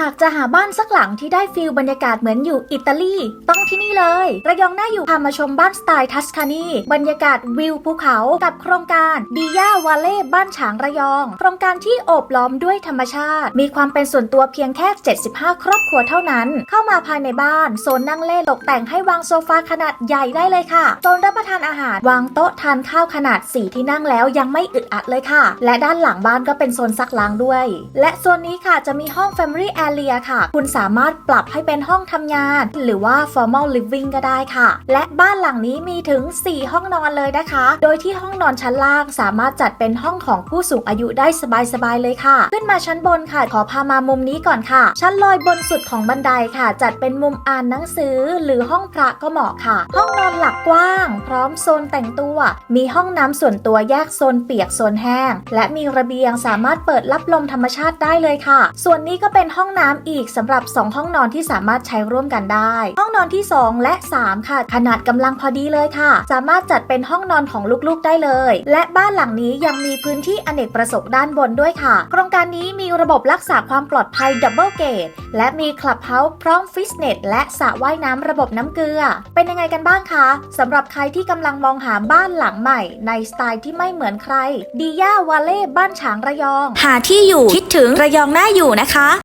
หากจะหาบ้านสักหลังที่ได้ฟิลบรรยากาศเหมือนอยู่อิตาลี ต้องที่นี่เลย ระยองน่าอยู่พามาชมบ้านสไตล์ทัสคานี บรรยากาศวิวภูเขากับโครงการบีย่าวาเล่บ้านฉางระยอง โครงการที่โอบล้อมด้วยธรรมชาติ มีความเป็นส่วนตัวเพียงแค่ 75 ครอบครัวเท่านั้น เข้ามาภายในบ้านโซนนั่งเล่นตกแต่งให้วางโซฟาขนาดใหญ่ได้เลยค่ะโซนรับประทานอาหารวางโต๊ะทานข้าวขนาด 4 ที่นั่งแล้วยังไม่อึดอัดเลยค่ะ และด้านหลังบ้านก็เป็นโซนซักล้างด้วย และโซนนี้ค่ะจะมีห้อง Family Area ค่ะ คุณสามารถปรับให้เป็นห้องทำงาน หรือว่า Formal Living ก็ได้ค่ะ และบ้านหลังนี้มีถึง 4 ห้องนอนเลยนะคะ โดยที่ห้องนอนชั้นล่างสามารถจัดเป็นห้องของผู้สูงอายุได้สบายๆเลยค่ะ ขึ้นมาชั้นบนค่ะ ขอพามามุมนี้ก่อนค่ะ ชั้นลอยบนสุดของบันไดค่ะ จัดเป็นมุมอ่านหนังสือ หรือห้องพระก็เหมาะค่ะ ห้องนอนหลักกว้าง พร้อมโซนแต่งตัว มีห้องน้ำส่วนตัวแยกโซนเปียกโซนแห้ง และมีระเบียงสามารถเปิดรับลมธรรมชาติได้เลยค่ะ ส่วนนี้ก็เป็นห้องน้ำอีกสำหรับ 2 ห้องนอนที่สามารถใช้ร่วมกันได้ ห้องนอนที่ 2 และ 3 ค่ะ ขนาดกำลังพอดีเลยค่ะ สามารถจัดเป็นห้องนอนของลูกๆได้เลย และบ้านหลังนี้ยังมีพื้นที่อเนกประสงค์ด้านบนด้วยค่ะ โครงการนี้มีระบบรักษาความปลอดภัยดับเบิลเกตและมีคลับเฮาส์พร้อมฟิตเนสและสระว่ายน้ำระบบน้ำเกลือ เป็นยังไงกันบ้างคะสำหรับใครที่กำลังมองหาบ้านหลังใหม่ ในสไตล์ที่ไม่เหมือนใครดีย่าวาเล่บ้านฉางระยอง หาที่อยู่คิดถึงระยองน่าอยู่นะคะ